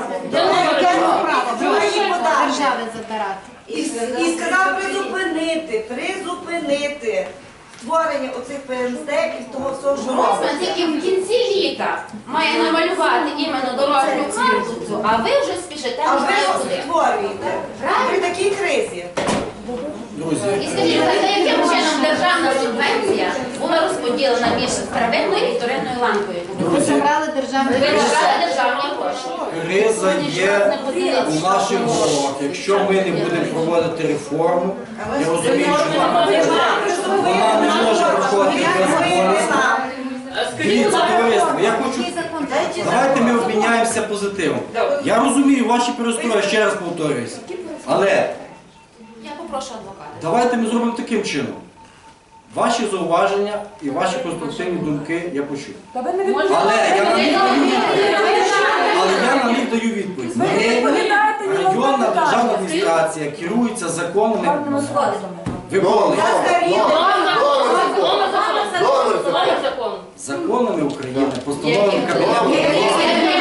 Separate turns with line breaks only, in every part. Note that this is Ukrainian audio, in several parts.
форму. Яке право? Чого
держави забирати.
І, і сказав призупинити, призупинити створення оцих ПМСД і того всього, що
Гросман
робиться.
тільки в кінці літа має намалювати іменно дорожню карту, цю, а ви вже спішите
А
не
ви
знаю куди.
створюєте при такій кризі.
І скажіть, за яким чином державна субвенція була розподілена між первинною і вторинною ланкою?
Ви забрали
державні
криза є у наших головах. Якщо ми не будемо проводити реформу, я розумію, що вона не може проходити без. Дивіться, товариство, я хочу. Давайте ми обміняємося позитивом. Я розумію ваші перестрої, ще раз повторююся. Але
Я попрошу адвоката.
давайте ми зробимо таким чином. Ваші зауваження і ваші конструктивні думки я почув. Але я на них даю відповідь. Але я на них даю відповідь. Ми, районна державна адміністрація керується законами. Законами України, постановами Кабінету.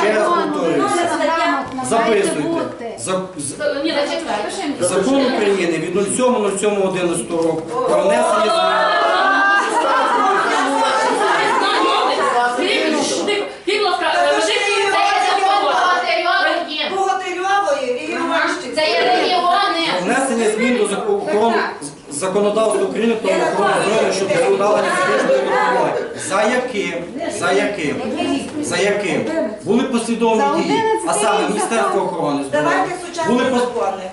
Ще раз повторююся. Записуйте. Закон України від 07.07.11 року про внесення змін.
Богатирьової і
Це є регіони.
Внесення змін до законодавства України про охорону здоров'я щодо подолання фізичної допомоги. За яким, за яким, за яким були послідовні дії, а саме Міністерство охорони здоров'я. Були пос-
закони.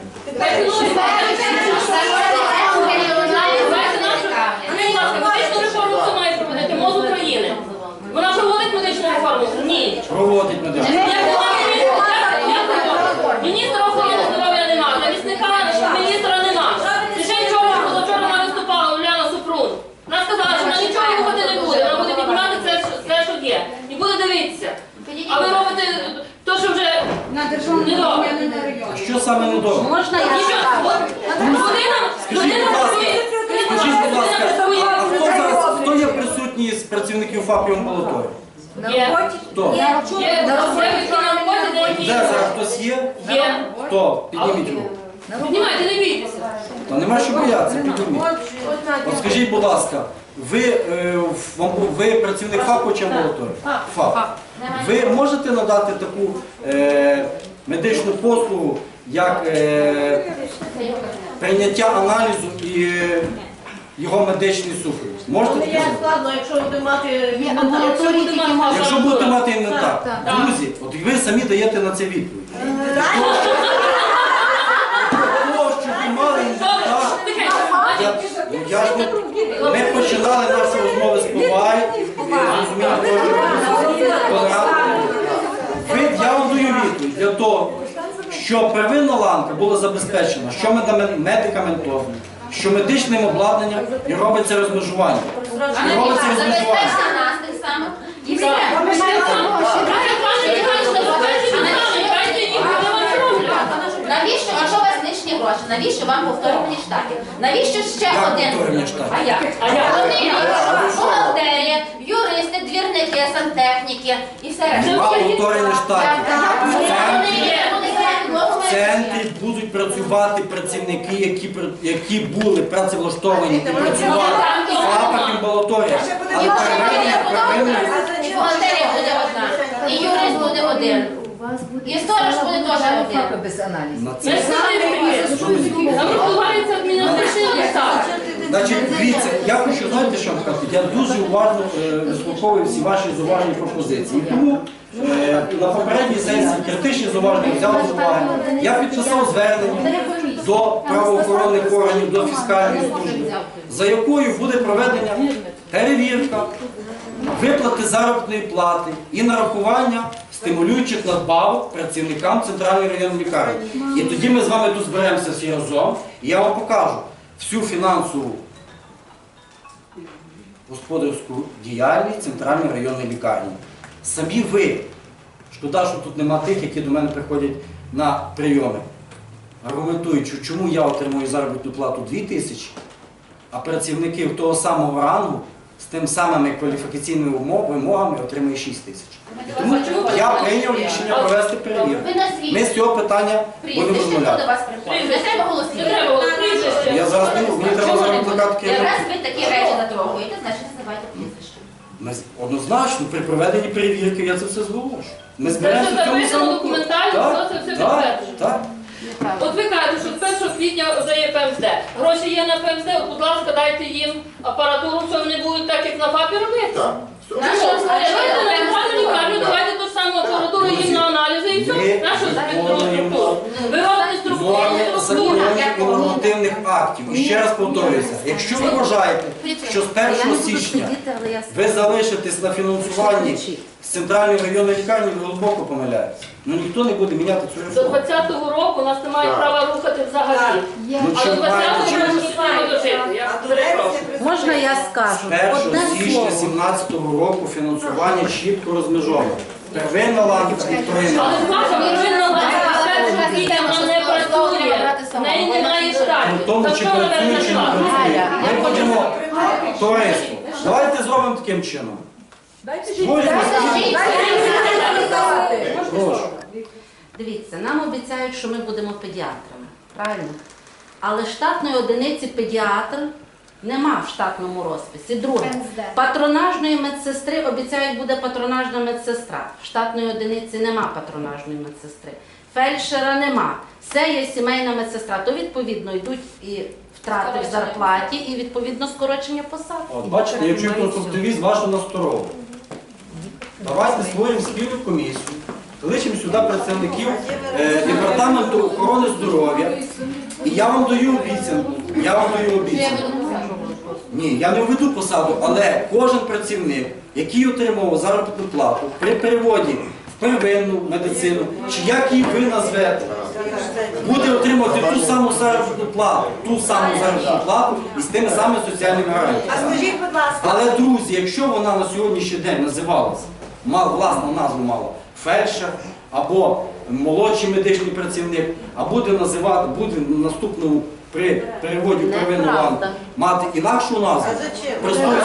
Медичну реформу має проводити? МОЗ України. Вона проводить медичну реформу? Ні.
проводить медичну.
Вона міністр- охорони здоров'я нема, замісника міністра нема. Ще вчора, позавчора вона виступала Уляна Супрун. Вона сказала, що вона нічого робити не буде, вона буде піднімати це, що- це, що є. І. А ви робите те, що вже на не добре.
Що саме недобре?
Можна я Людина,
Скажіть, будь ласка, Скажіть, будь ласка, а хто зараз хто є присутній з працівників ФАПів амбулаторії?
Є.
Хто?
Є. Є деякі
Де зараз хтось є?
є.
Хто? Підніміть руку.
Піднімайте, не бійтеся.
Та нема що боятися, підніміть. От скажіть, будь ласка, ви, е, в амбу- ви працівник ФАПу чи амбулаторії? ФАП. Ви можете надати таку е, медичну послугу, як е, прийняття аналізу і е, його медичний супровід? Можете таке зробити?
складно, якщо буде мати
Є амбулаторії, які можуть.
Якщо будете мати інвентар, друзі, от ви самі даєте на це відповідь. Для того, щоб ви мали інвентар, я, ну, я не- ми починали наші розмови з поваги. Я вам даю відповідь для того, щоб первинна ланка була забезпечена, що медикаментозно, що медичним обладнанням і робиться розмежування. І робиться розмежування.
Забезпечте нас тих самих. І все. Навіщо, якщо у вас лишні гроші, навіщо вам повторювані штати? Навіщо ще один?
повторювані штати?
А як? А як? Вони бухгалтерія, юристи, двірники, сантехніки і все решта. Є, вони є.
В центрі будуть працювати працівники, які, пр- які були працевлаштовані і працювали в ФАПах і амбулаторіях. Але первинні, первинні,
Бухгалтерія буде одна. І юрист буде один. І сторож буде теж один.
без аналізу.
на це.
там адміністративний штат.
Значить, дивіться, я хочу знаєте, що сказати? Я дуже уважно е, всі ваші зауважені пропозиції. І Тому е, на попередній сесії критичні зауваження взяв до уваги. Я підписав звернення до правоохоронних органів, до фіскальної служби, за якою буде проведення перевірка, виплати заробітної плати і нарахування стимулюючих надбавок працівникам центральної районної лікарні. І тоді ми з вами тут зберемося всі разом, і я вам покажу всю фінансову господарську діяльність центральної районної лікарні. Самі ви, шкода, що тут нема тих, які до мене приходять на прийоми, аргументуючи, чому я отримую заробітну плату 2 тисячі, а працівників того самого рангу тим самими кваліфікаційними вимогами отримує 6 тисяч. Тому я прийняв рішення провести перевірку. Ми з цього питання будемо
до
розмовляти. Я зараз не можу, мені треба зараз викликати?
Раз ви такі речі затрогуєте, значить називайте прізвище.
Ми з- однозначно при проведенні перевірки я це все зголошу. Ми зберемося в цьому самому
документально, все це все
так,
підтверджено.
так.
От ви кажете, що з 1 квітня здає ПМСД. Гроші є на ПМСД, будь ласка, дайте їм апаратуру, що вони будуть так, як на ФАПі робити.
Так.
Давайте на нормальну лікарню, давайте ту ж саму апаратуру їм на аналізи і все. Нашу
виконуємо
структуру. Ви робите структуру,
Норми законів і нормативних актів. І ще раз повторююся, якщо ви вважаєте, що з 1 січня ви залишитесь на фінансуванні з центральної районної лікарні, ви глибоко помиляєтеся. Ну ніхто не буде міняти цю
До
реформу.
20-го року нас немає
Так.
права рухати взагалі.
Ну,
А до
маєте
20-го року не маємо дожити. Я перепрошую.
Можна я
З 1
Одне
січня
слово.
2017 року фінансування чітко розмежовано. Первинна ланка і вторинна.
Але первинна ланка з 1 вона не працює. В неї немає штатів.
в тому чи працює, чи не працює. Ми будемо товариство. Давайте зробимо таким чином. Прошу.
Дивіться, нам обіцяють, що ми будемо педіатрами. Правильно? Але штатної одиниці педіатр нема в штатному розписі. Друге, патронажної медсестри обіцяють, буде патронажна медсестра. В штатної одиниці нема патронажної медсестри. Фельдшера нема. Це є сімейна медсестра. То відповідно йдуть і втрати в зарплаті, і відповідно скорочення посад.
От бачите, я чую конструктивізм вашу насторову. Давайте створимо спільну комісію, кличемо сюди працівників е, департаменту охорони здоров'я. І я вам даю обіцянку. Я вам даю обіцянку. Ні, я не введу посаду, але кожен працівник, який отримав заробітну плату при переводі в первинну медицину, чи як її ви назвете, буде отримувати ту саму заробітну плату, ту саму заробітну плату і з тими самими соціальними
А
гарантіями.
скажіть, будь ласка,
Але друзі, якщо вона на сьогоднішній день називалася, мала власну назву мала фельдшер або молодший медичний працівник, а буде називати, буде наступному при переводі в первинну ланку мати інакшу назву,
А зачем?
при тою.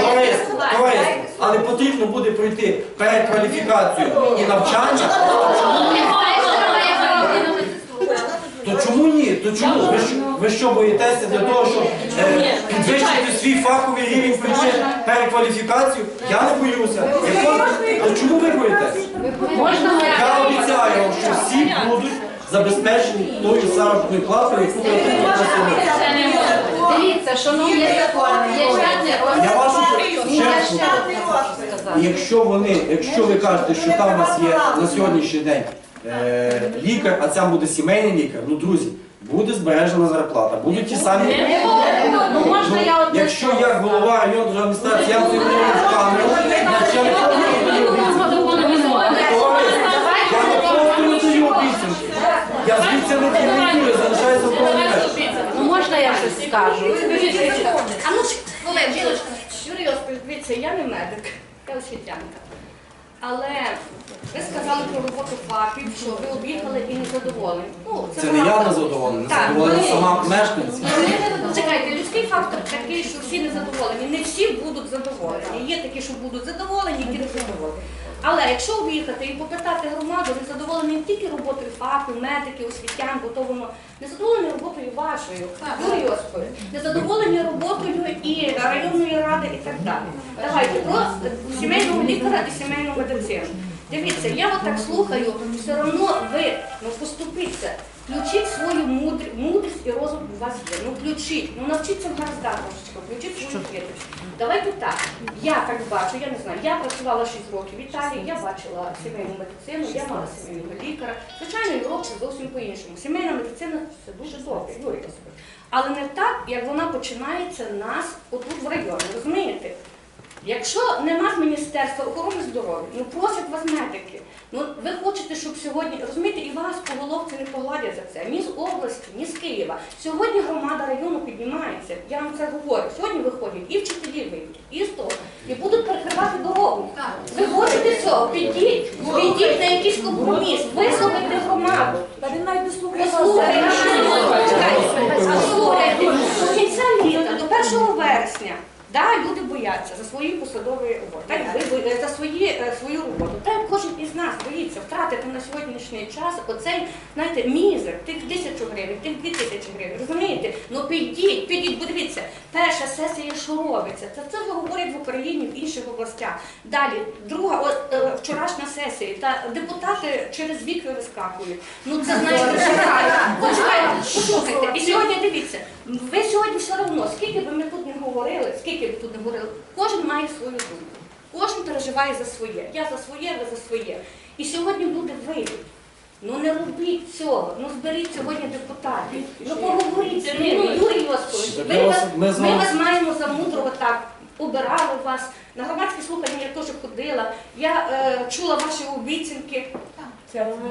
Товариство, товариство, але потрібно буде пройти перекваліфікацію і навчання. То чому ні? То чому? Ви, що- ви що боїтеся для того, щоб е, підвищити свій фаховий рівень, пройти перекваліфікацію? Я не боюся. Якщо- То чому ви боїтеся? Я обіцяю вам, що всі будуть забезпечені тою заробітною платою, яку ви сьогодні.
Дивіться, шановні закони, є штатний
Я
розпис.
вашу ще раз
штатний
повторю. якщо вони, якщо ви кажете, що там у вас є на сьогоднішній день е, лікар, а там буде сімейний лікар, ну друзі, буде збережена зарплата, будуть ті самі.
Ну можна я одне
Якщо я голова районної адміністрації, я отримую камеру, значить я не повинен Я не просто не даю обіцянки. Я звідси не комунікую, залишаюся в комунікації.
Ну можна я щось скажу?
А ну, жіночка.
Юрій Йосипович, дивіться, я не медик, я освітянка. Але ви сказали про роботу ФАПів, що ви об'їхали і не задоволені. Ну,
Це не я не задоволений,
Так,
задоволений
ви-
сама мешканці.
Чекайте, людський фактор такий, що всі не задоволені. Не всі будуть задоволені. Є такі, що будуть задоволені, які не задоволені. Але якщо об'їхати і попитати громаду, не задоволені не тільки роботою ФАПів, медиків, освітян, бо то воно не задоволені роботою вашою, Юрій Йосипович, не задоволені роботою і районної ради і так далі. Давайте про сімейного лікаря і сімейну медицину. Дивіться, я от так слухаю, все одно ви ну поступіться. Включіть свою мудрість, мудрість і розум у вас є. Ну включіть, ну навчіться в нас включіть свою хитрість. Давайте так. Я так бачу, я не знаю. Я працювала 6 років в Італії, я бачила сімейну медицину, я мала сімейного лікаря. Звичайно, Європа зовсім по-іншому. Сімейна медицина це дуже добре, Юрій Але не так, як вона починається нас отут в районі, розумієте? Якщо нема з Міністерства охорони здоров'я, ну просять вас медики. Ну ви хочете, щоб сьогодні розумієте, і вас по головці не погладять за це. Ні з області, ні з Києва. Сьогодні громада району піднімається. Я вам це говорю. Сьогодні виходять і вчителі вийдуть, і з того, і будуть перекривати дорогу. Ви хочете цього? Підіть, підіть на якийсь компроміс, вислухайте громаду. Та він навіть не слухає. Чекайте. До кінця літа, до 1 вересня. Да, люди бояться за свої посадові роботи, бо- за свої, е, свою роботу. Так кожен із нас боїться втратити на сьогоднішній час оцей, знаєте, мізер, тих тисячу гривень, тих дві тисячі гривень. Розумієте? Ну підіть, підіть, бо дивіться, перша сесія, що робиться, це це говорять в Україні, в інших областях. Далі, друга, от, е, вчорашня сесія, та депутати через вікна вискакують. Ну це знаєте, чекайте, почекайте, послухайте. І сьогодні дивіться, ви сьогодні все одно, скільки би ми тут не говорили, скільки б тут не говорили, кожен має свою думку. Кожен переживає за своє. Я за своє, ви за своє. І сьогодні люди вийдуть. Ну не робіть цього. Ну зберіть сьогодні депутатів. Ну поговоріть з ними. Юрій Йосипович,
Так вас- ми
ми вас маємо за мудрого так. Обирали вас на громадські слухання. Я теж ходила. Я е, чула ваші обіцянки.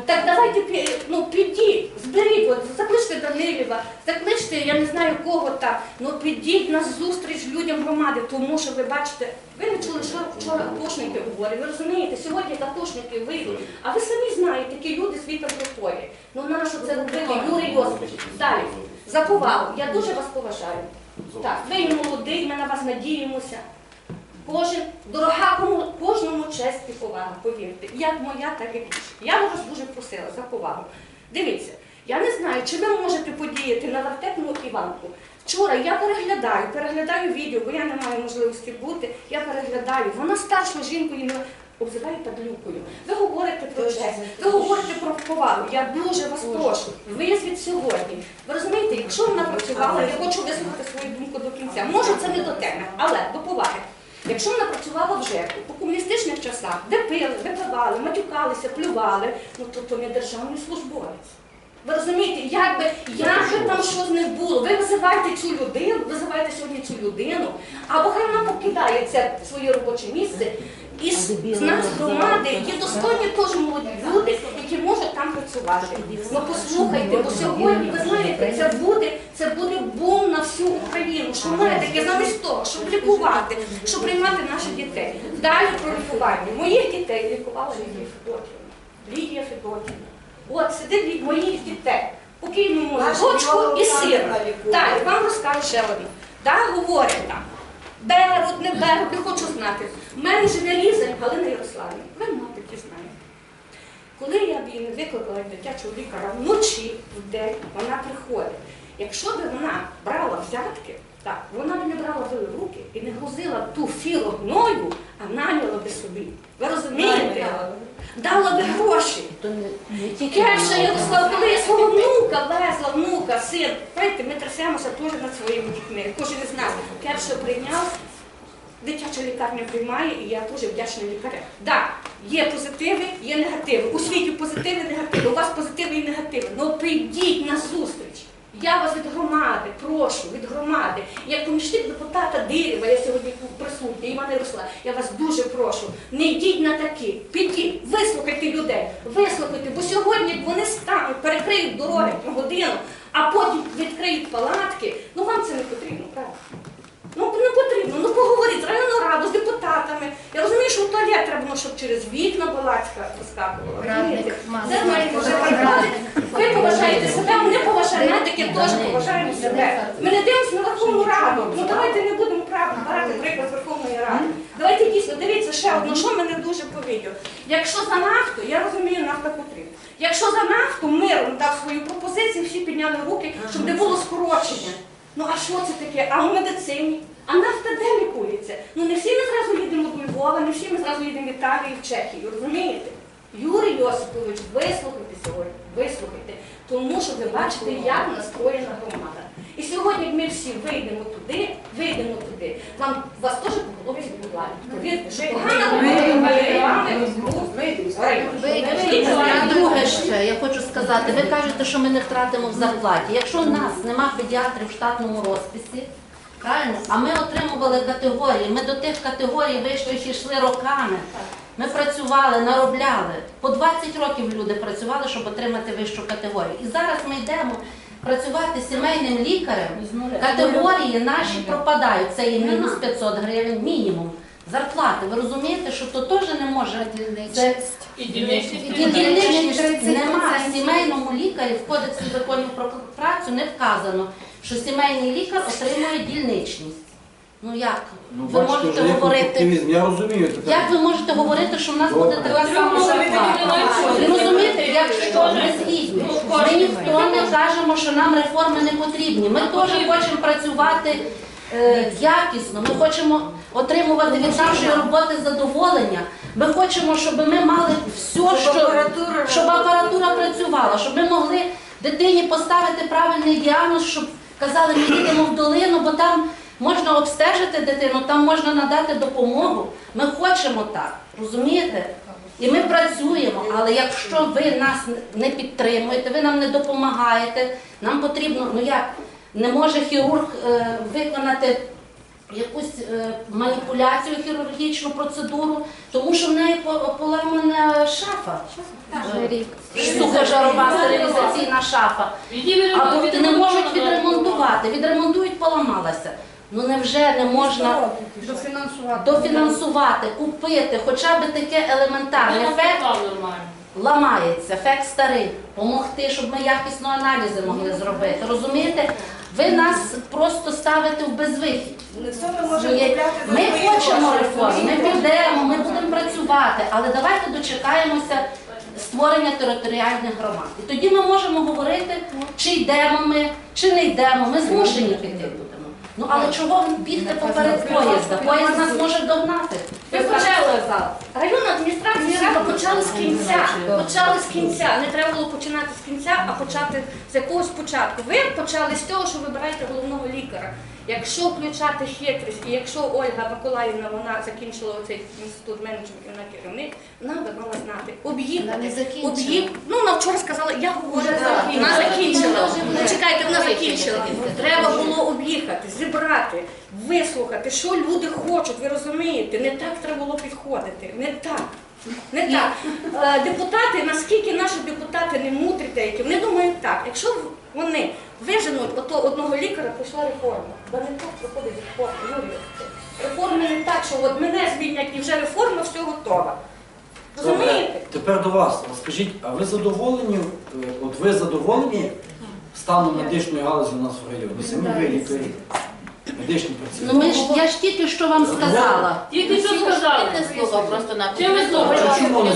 Так давайте ну, підіть, зберіть, от, закличте Данилєва, закличте, я не знаю кого там, ну підіть на зустріч людям громади, тому що ви бачите, ви не чули, що вчора атошники говорять, ви розумієте, сьогодні атошники вийдуть, а ви самі знаєте, які люди світом приходять. Ну нащо це робити, Юрій Йосипович? Далі, за повагу, я дуже вас поважаю. Так, ви молодий, ми на вас надіємося. Кожен, дорога кому, кожному честь і повага, повірте. Як моя, так і більше. Я вас дуже просила за повагу. Дивіться, я не знаю, чи ви можете подіяти на вертепну Іванку. Вчора я переглядаю, переглядаю відео, бо я не маю можливості бути. Я переглядаю. Вона старшою жінкою не обзиває падлюкою. Ви говорите про честь, ви говорите про повагу. Я дуже вас прошу. Визвіть сьогодні. Ви розумієте, якщо вона працювала, я хочу вислухати свою думку до кінця. Може, це не до теми, але до поваги. Якщо вона працювала в ЖЕКу по комуністичних часах, де пили, випивали, матюкалися, плювали, ну то, то не державний службовець. Ви розумієте, як би, як би там щось не було, ви визиваєте цю людину, визиваєте сьогодні цю людину, або хай вона покидає це своє робоче місце. І з, нас громади є достойні теж молоді люди, які можуть там працювати. Ну послухайте, бо сьогодні, ви знаєте, це буде, це буде бум на всю Україну. Що має таке замість того, щоб лікувати, щоб приймати наших дітей. Далі про лікування. Моїх дітей лікувала Лідія Федотівна. Лідія Федотівна. От сидить від моїх дітей. Покійному
Наша
дочку
Львова
і.
Олександрівна.
Так, вам розкажу ще один. Так, говорять там. Беруть, не беруть, не хочу знати. У мене ж не різань Галина Ярославівна. Ви, мабуть, і знаєте. Коли я б її не викликала як дитячого лікаря вночі, в день, вона приходить. Якщо б вона брала взятки, так, вона б не брала в руки і не грузила ту фіру гною, а наняла би собі. Ви розумієте? Дала би гроші.
Вона.
Ярослав, коли я свого внука везла, внука, син. Знаєте, ми трясемося теж над своїми дітьми. Кожен із нас. Кепша прийняв, дитяча лікарня приймає, і я дуже вдячна лікарям. Так, є позитиви, є негативи. У світі позитиви, негативи. У вас позитиви і негативи. Ну прийдіть на зустріч. Я вас від громади, прошу, від громади. Як помічник депутата Дирєва, я сьогодні присутня, Івана Ярослава, я вас дуже прошу, не йдіть на такі, підіть, вислухайте людей, вислухайте, бо сьогодні вони стануть, перекриють дороги на годину, а потім відкриють палатки, ну вам це не потрібно, правда? Потрібно, ну поговоріть з районною раду, з депутатами. Я розумію, що в туалет треба, ну, щоб через вікна Балацька розкакувала. розумієте? Це має вже приходить. Ви поважаєте себе, ми не поважаємо, ми таки теж поважаємо себе. Ми не дивимося на Верховну Раду. Ну давайте не будемо прав- брати приклад Верховної Ради. Давайте дійсно дивіться ще одне, що мене дуже повідомило. Якщо за нафту, я розумію, нафта потрібна. Якщо за нафту миром дав свою пропозицію, всі підняли руки, щоб не було скорочення. Ну а що це таке? А в медицині? А нафта де лікується? Ну не всі ми зразу їдемо до Львова, не всі ми зразу їдемо в Італію, в Чехію, розумієте? Юрій Йосипович, вислухайте сьогодні, вислухайте, тому що ви бачите, як настроєна громада. І сьогодні, як ми всі вийдемо туди, вийдемо туди, вам вас теж по голові збудувають. Повірте, що погана
І друге ще, я хочу сказати, ви кажете, що ми не втратимо в зарплаті. Якщо у нас нема педіатрів в штатному розписі, правильно, а ми отримували категорії, ми до тих категорій вищих йшли роками. Ми працювали, наробляли. По 20 років люди працювали, щоб отримати вищу категорію. І зараз ми йдемо працювати сімейним лікарем. Категорії наші пропадають. Це і мінус 500 гривень, мінімум. Зарплати. Ви розумієте, що то теж не може. Це
І дільничні.
і дільничність нема в сімейному лікарі в кодексі законів про працю не вказано, що сімейний лікар отримує дільничність. Ну як?
Ну,
ви
бачите,
можете
вже
говорити.
Я розумію тепер.
Як ви можете говорити, що в нас буде така сама зарплата? Ви розумієте, якщо ми згідні, ми ніхто не кажемо, що нам реформи не потрібні. Ми теж хочемо працювати е, якісно, ми хочемо отримувати від нашої роботи задоволення. Ми хочемо, щоб ми мали все, що
апаратура
щоб апаратура працювала, щоб ми могли дитині поставити правильний діагноз, щоб казали, ми їдемо в долину, бо там можна обстежити дитину, там можна надати допомогу. Ми хочемо так, розумієте? І ми працюємо, але якщо ви нас не підтримуєте, ви нам не допомагаєте, нам потрібно, ну як, не може хірург е, виконати якусь е, маніпуляцію, хірургічну процедуру, тому що в неї поламана шафа. Сухожарова стерилізаційна шафа. Або не можуть відремонтувати. Відремонтують, поламалася. Ну невже не можна
Дофінансувати.
дофінансувати, купити хоча б таке елементарне ефект ламається, ефект старий, помогти, щоб ми якісно аналізи могли зробити. Розумієте? Ви нас просто ставите в безвихідь.
Ми
хочемо реформ, ми підемо, ми будемо працювати, але давайте дочекаємося створення територіальних громад. І тоді ми можемо говорити, чи йдемо ми, чи не йдемо. Ми змушені піти будемо. Ну але чого бігти поперед поїзда? Поїзд нас може догнати.
Ви почали Районна адміністрація рада почала з кінця. Почали з кінця. Не треба було починати з кінця, а почати з якогось початку. Ви почали з того, що вибираєте головного лікаря. Якщо включати хитрість, і якщо Ольга Миколаївна вона закінчила оцей інститут менеджментів на керівник, вона би мала знати об'їхати.
Вона не закінчила.
Об'їх- Ну вона вчора сказала, я говорю, вона
закінчила.
Ну. Чекайте, вона закінчила. Треба було об'їхати, зібрати, вислухати, що люди хочуть, ви розумієте, не так треба було підходити, не так. Не так. Е, Депутати, наскільки наші депутати не мудрі деякі, вони думають так, якщо вони виженуть ото одного лікаря, пішла реформа. Да не так проходить реформа, Юрій. Реформи не так, що от мене звільнять і вже реформа, все готова. Розумієте?
Тепер до вас. Скажіть, а ви задоволені, е, от ви задоволені станом медичної галузі у нас в районі? Самі ви лікарі, медичні
Ну ми ж я ж тільки що вам сказала.
Тільки що сказали.
Не слухав просто на
Чим ви слухали?
Чому не?
Не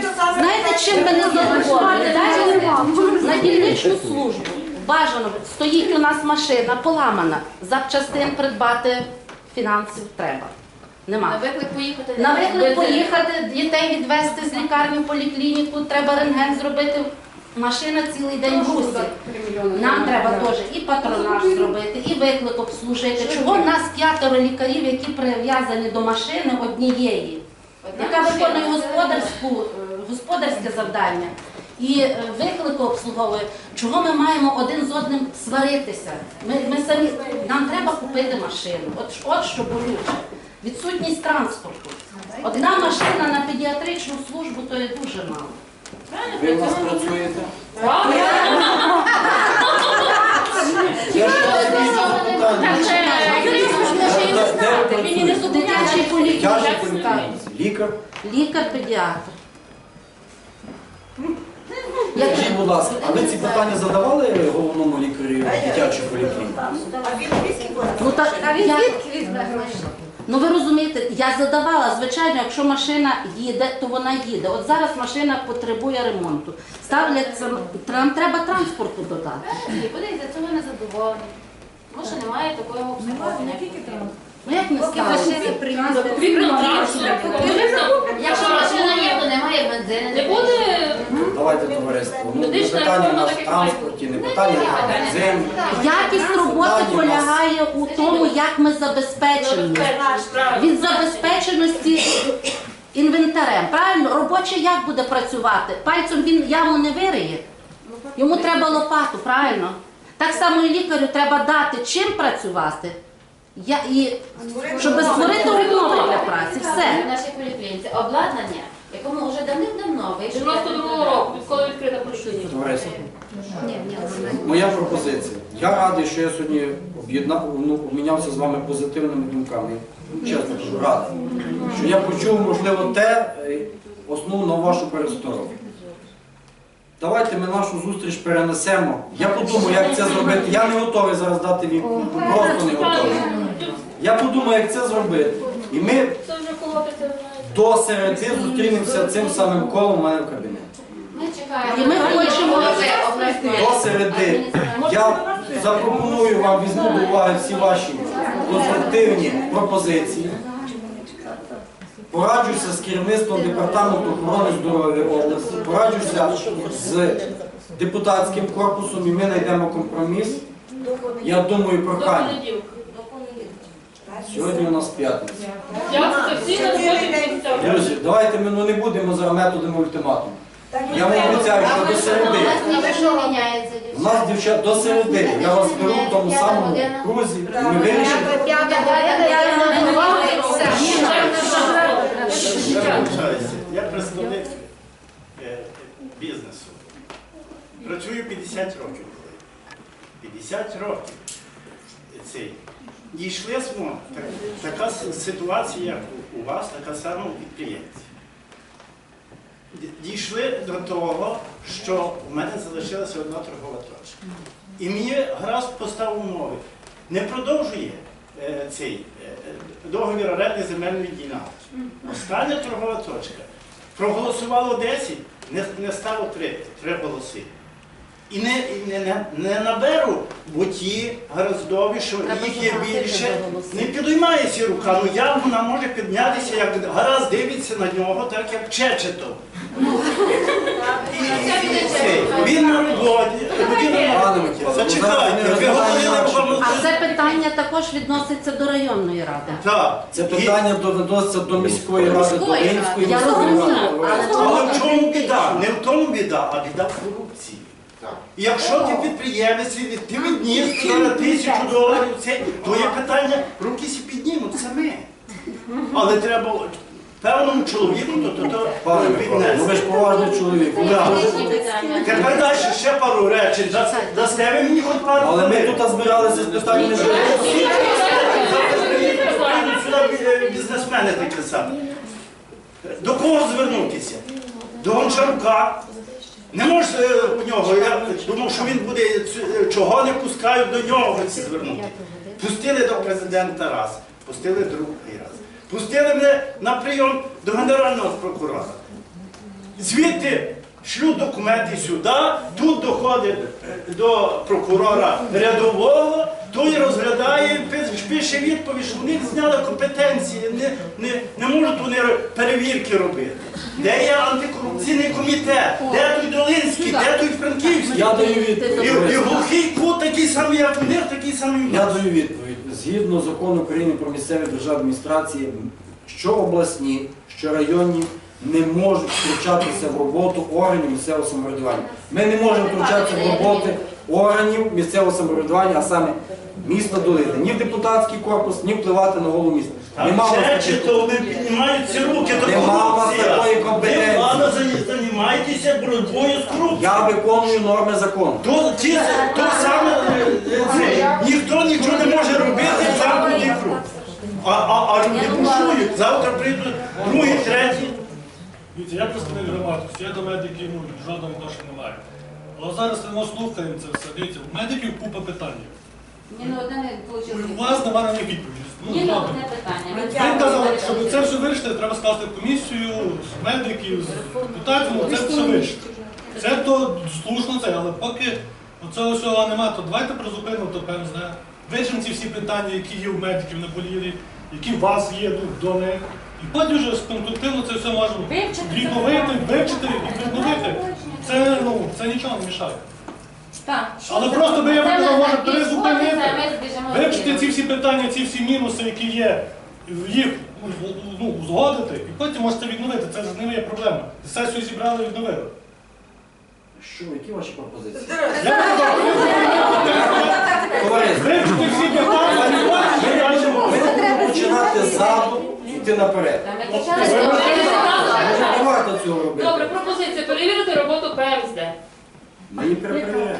не
саме
Знаєте, чим мене задоволені? Дайте на дільничну службу. Бажано стоїть у нас машина поламана. Запчастин придбати фінансів треба.
На
Нема.
виклик поїхати.
На виклик поїхати, дітей відвезти з лікарні в поліклініку, треба рентген зробити. Машина цілий день в русі. Нам треба теж і патронаж зробити, і виклик обслужити. Чого в нас п'ятеро лікарів, які прив'язані до машини однієї, яка виконує господарську, е, господарське завдання і е, виклик обслуговує. Чого ми маємо один з одним сваритися? Ми, ми самі нам треба купити машину. От, от що болюче. Відсутність транспорту. Одна машина на педіатричну службу то є дуже мало.
Ви у нас працюєте? Я ж вас візьму питання.
Юрій, може, і не
Дитячий. Поліклініка.
лікар.
Лікар-педіатр.
Скажіть, будь ласка, а ви ці питання задавали головному лікарю дитячої поліклініки?
А він віскі
Ну, я, ну ви розумієте, я задавала, звичайно, якщо машина їде, то вона їде. От зараз машина потребує ремонту. Ставляться, нам треба транспорту додати.
І буде за цього незадоволені. Тому що немає такого обслуговування.
Ну як не ставити?
Потрібно транспорт.
Якщо машина є, то немає бензину.
Не буде
Давайте товариство. Ну, не
Медична
питання
реформа
на
так, як
транспорті, не питання на бензин.
Якість роботи
Питання нас-
полягає у тому, як ми забезпечені. Від забезпеченості інвентарем. Правильно, робочий як буде працювати? Пальцем він яму не вириє. Йому треба лопату, правильно? Так само і лікарю треба дати чим працювати. Я, і, щоб створити умови для праці.
В
Все.
нашій поліклініці обладнання, якому вже давним-давно вийшло.
92 року, відколи відкрита поліклініка.
Моя пропозиція. Я радий, що я сьогодні об'єднав, ну, обмінявся з вами позитивними думками. Чесно кажу, радий. Що я почув, можливо, те, е, основну вашу пересторогу. давайте ми нашу зустріч перенесемо. Я подумаю, як це зробити. Я не готовий зараз дати відповідь, просто не готовий. Я подумаю, як це зробити. І ми
Це вже колотиться,
до середи зустрінемося цим самим колом у мене в кабінеті.
Ми чекаємо.
І ми хочемо
До середи я запропоную вам, візьму до уваги всі ваші конструктивні пропозиції. Пораджуся з керівництвом департаменту охорони здоров'я області, пораджуся з депутатським корпусом і ми знайдемо компроміс. Я думаю,
До
прохання. Сьогодні у нас п'ятниця.
Дякую, всі на сьогодні.
Друзі, давайте ми ну, не будемо зараз методами ультиматуму. Я вам обіцяю, що до середи.
У нас
дівчат до середи. Я вас беру в тому самому крузі. Ми вирішимо.
Я представник е, бізнесу. Працюю 50 років. 50 років. Цей. Дійшли смо, так, така ситуація, як у- вас, така сама у підприємців. Дійшли до того, що в мене залишилася одна торгова точка. І мені гаразд поставив умови. Не продовжує е, цей е, договір оренди земельної ділянки. Остання торгова точка. Проголосувало 10, не, не стало 3, 3 голоси. І не, і не, не, не наберу, бо ті гараздові, що їх є більше, не підіймається рука. Ну як вона може піднятися, як гаразд дивиться на нього, так як Чечетов. І, і, і цей, він на роботі, Зачекайте,
ви
говорили
знаєте.
А це питання також відноситься до районної ради.
Так.
Це питання доведеться до міської ради, до
Міської
міської ради.
але
Але в чому біда? Не в тому біда, а біда в корупції. І якщо ти підприємець, і ти відніс на тисячу доларів, це твоє питання, руки сі піднімуть саме. Але треба певному чоловіку, то то,
Пане Микола, ну ви ж поважний чоловік. Ви
Да.
дуже-
Тепер далі ще пару речень. Да- Дасте ви мені хоч пару
Але ми тут збиралися з.
Прийдуть сюди е, бізнесмени такі самі. До кого звернутися? До Гончарука. Не можеш е, у нього, я думав, що він буде, чого не пускають до нього звернути. Пустили до президента раз, пустили другий раз. Пустили мене на прийом до генерального прокурора. Звідти шлють документи сюди, тут доходить е, до прокурора рядового, той розглядає, пише відповідь, що вони зняли компетенції, не, не, не можуть вони перевірки робити. Де є антикорупційний комітет? Де той Долинський, де той Франківський?
Я даю відповідь.
І, і глухий кут такий самий, як у них, такий самий
Я даю відповідь. Згідно закону України про місцеві державні адміністрації, що обласні, що районні не можуть втручатися в роботу органів місцевого самоврядування. Ми не можемо втручатися в роботи органів місцевого самоврядування, а саме міста Долини. Ні в депутатський корпус, ні впливати на голову міста. Нема у нас
Речі,
таких-
то вони піднімають ці руки, то
Нема у вас такої компетенції.
Ви, влада, за- займаєтеся боротьбою з корупцією.
Я виконую норми закону.
То, ті, то саме е, е, це, ніхто нічого не може робити замкнутий круг. А, а, а люди бушують. Завтра прийдуть другі, треті.
Дивіться, я представник громадськості, я до медиків ну, жодного відношення не маю. Але зараз ми слухаємо це все. Дивіться, у медиків купа питань.
Ні, ну одне не
У вас немає на них відповіді. Ну,
Ні, ну одне питання.
Ви казали, щоб це все вирішити, треба скласти комісію з медиків, з депутатів, ну, це все вирішити. Це то слушно це, але поки цього всього немає, то давайте призупинимо, то певно знає. Вирішимо ці всі питання, які є у медиків на болілі, які у вас є ну, до них. І потім вже конструктивно це все можемо відновити, вивчити і відновити. Це, ну, це нічого не мішає.
Так.
Але просто би я
ми
може,
збіжимо
Вивчити ці всі питання, ці всі мінуси, які є, їх ну, узгодити, і потім можете відновити. Це ж не є проблема. Сесію зібрали відновили.
Що, які ваші пропозиції?
Я Вивчити всі питання, і потім
ми
бачимо.
не будемо починати і йти наперед. Не варто цього робити.
Добре, пропозиція перевірити роботу ПМСД.
Ми її перепровіряємо.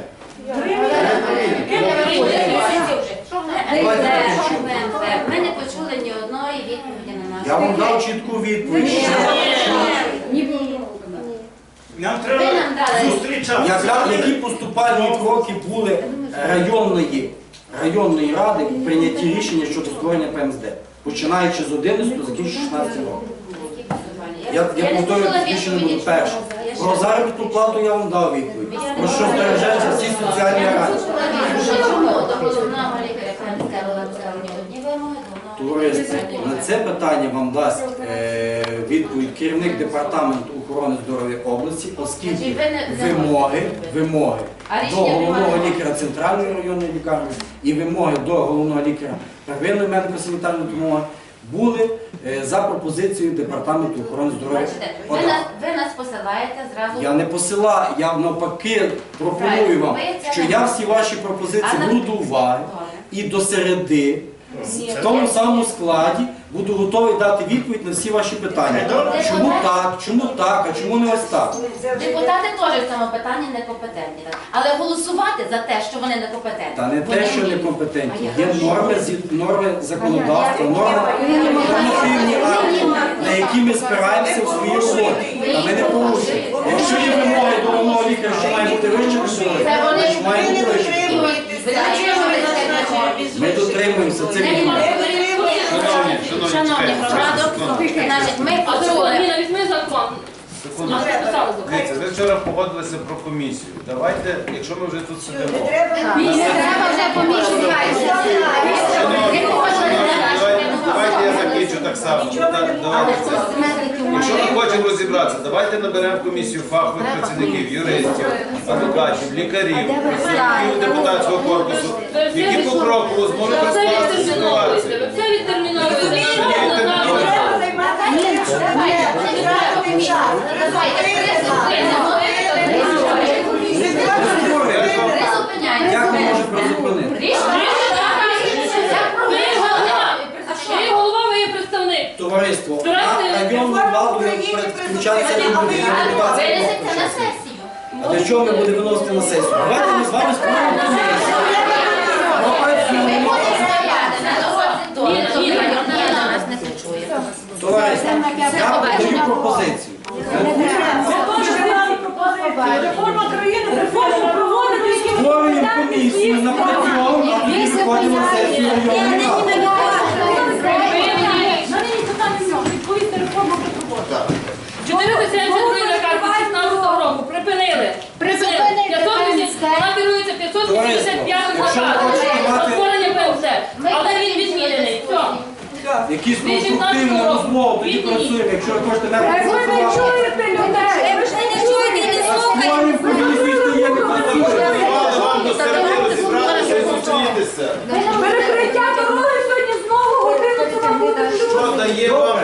Ми не почули ні одної відповіді на нашу.
Я вам дав чітку відповідь.
треба
нам дали.
зустрічатися.
Які поступальні кроки були районної, районної ради в прийнятті рішення щодо створення ПМСД, починаючи з 11 закінчуючи 16 років. Я, я повторюю, більше не буду перше. Про заробітну плату я вам дав відповідь. Про що збережеться всі соціальні гарантії.
Чому до головного лікаря КМС взяли одні вимоги, до головного
Товариство, на це питання вам дасть е, відповідь керівник департаменту охорони здоров'я області, оскільки вимоги, вимоги до головного лікаря центральної районної лікарні і вимоги до головного лікаря первинної медико-санітарної допомоги були е, за пропозицією департаменту охорони здоров'я.
Ви нас, ви нас посилаєте зразу.
Я не посилаю, я навпаки пропоную вам, що я всі ваші пропозиції до уваги і до середи в тому самому складі буду готовий дати відповідь на всі ваші питання. Чому так, чому так, а чому не ось так?
Депутати теж в цьому питанні некомпетентні. Але голосувати за те, що вони некомпетентні.
Та не
вони
те, що некомпетентні. Є норми, норми законодавства, норми нормативні акти, на які ми спираємося в своїй роботі. Та ми не порушуємо. Якщо є вимоги до головного лікаря, що має бути вище,
Це вони
що має бути вище. Ми дотримуємося цих вимог.
Шановні, шановні,
Шановні
секунду.
значить, ми.
Закон.
Секунду.
Закон?
Дивіться, ви вчора погодилися про комісію. Давайте, якщо ми вже тут сидимо.
Не треба
Не треба вже комісію.
Шановні, давайте, давайте я закінчу так само. Давайте. Якщо ми хочемо розібратися, давайте наберемо комісію фахових працівників, юристів, адвокатів, лікарів, представників депутатського корпусу, які покроково зможуть
Це
розкласти ситуацію.
це
Призупиняємо.
Як ми можемо призупинити?
Рішення.
Ви голова. Ви голова, ви є представник.
Товариство, на районну владу включається люди,
Винесете на сесію.
А для чого ми будемо виносити на сесію? Давайте ми з вами спробуємо комісію.
Ми
Пропрацюємо.
будемо стояти на дорозі до
Ні, ні, ні.
Ніна нас не почує.
Товариство, я подаю пропозицію.
Реформа країни, реформу проводити.
Створюємо комісію, напрацьовуємо, а тоді виходимо на сесію районної ради.
Чотири десятки на карті 16 року. Припинили.
Призупинити
580,
ПМС.
Вона керується 585
Якщо ви хочете
наказом.
мати-
Створення ПМС. Але він відмінений. Все.
Якісь конструктивні розмови, тоді працюємо. Якщо ви хочете мене працювати, Ви не чуєте
людей! вам до не розібратися і зустрітися.
Перекриття дороги сьогодні знову годину.
Що дає вам?